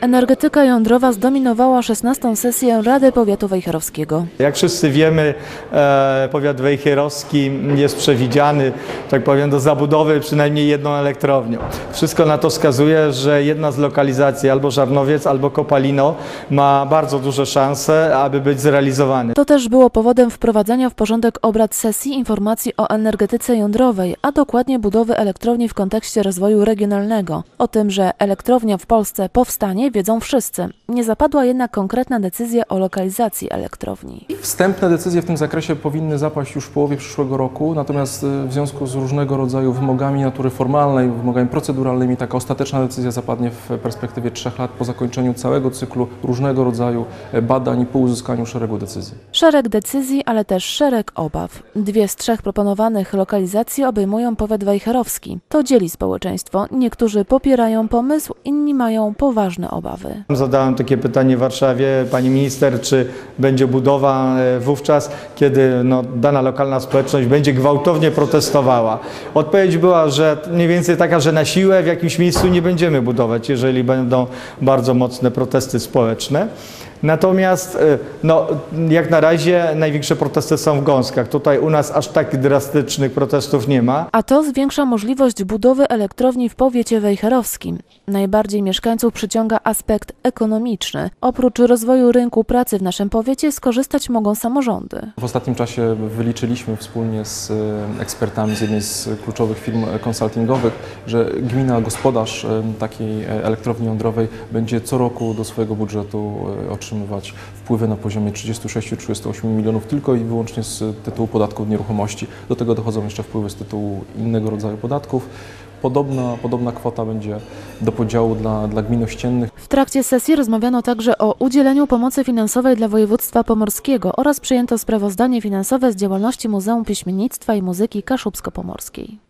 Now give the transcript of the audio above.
Energetyka jądrowa zdominowała 16. sesję Rady Powiatu Wejherowskiego. Jak wszyscy wiemy, e, powiat wejherowski jest przewidziany, tak powiem, do zabudowy przynajmniej jedną elektrownią. Wszystko na to wskazuje, że jedna z lokalizacji, albo Żarnowiec, albo Kopalino, ma bardzo duże szanse, aby być zrealizowany. To też było powodem wprowadzenia w porządek obrad sesji informacji o energetyce jądrowej, a dokładnie budowy elektrowni w kontekście rozwoju regionalnego. O tym, że elektrownia w Polsce powstanie, wiedzą wszyscy. Nie zapadła jednak konkretna decyzja o lokalizacji elektrowni. Wstępne decyzje w tym zakresie powinny zapaść już w połowie przyszłego roku, natomiast y, w związku z różnego rodzaju wymogami natury formalnej, wymogami proceduralnymi, taka ostateczna decyzja zapadnie w perspektywie trzech lat po zakończeniu całego cyklu różnego rodzaju e, badań i po uzyskaniu szeregu decyzji. Szereg decyzji, ale też szereg obaw. Dwie z trzech proponowanych lokalizacji obejmują powiat wejherowski. To dzieli społeczeństwo. Niektórzy popierają pomysł, inni mają poważne obawy. Zadałem takie pytanie w Warszawie, pani minister, czy będzie budowa e, wówczas, kiedy no, dana lokalna społeczność będzie gwałtownie protestowała. Odpowiedź była, że mniej więcej taka, że na siłę w jakimś miejscu nie będziemy budować, jeżeli będą bardzo mocne protesty społeczne. Natomiast e, no, jak na razie największe protesty są w Gąskach. Tutaj u nas aż tak drastycznych protestów nie ma. A to zwiększa możliwość budowy elektrowni w powiecie wejherowskim. Najbardziej mieszkańców przyciąga aspekt ekonomiczny. Oprócz rozwoju rynku pracy w naszym powiecie skorzystać mogą samorządy. W ostatnim czasie wyliczyliśmy wspólnie z e, ekspertami z jednej z kluczowych firm konsultingowych, że gmina gospodarz e, takiej elektrowni jądrowej będzie co roku do swojego budżetu e, otrzymywać wpływy na poziomie 36-38 milionów tylko i wyłącznie z tytułu podatku od nieruchomości. Do tego dochodzą jeszcze wpływy z tytułu innego rodzaju podatków. Podobna, podobna kwota będzie do podziału dla, dla gmin ościennych. W trakcie sesji rozmawiano także o udzieleniu pomocy finansowej dla województwa pomorskiego oraz przyjęto sprawozdanie finansowe z działalności Muzeum Piśmiennictwa i Muzyki Kaszubsko-Pomorskiej.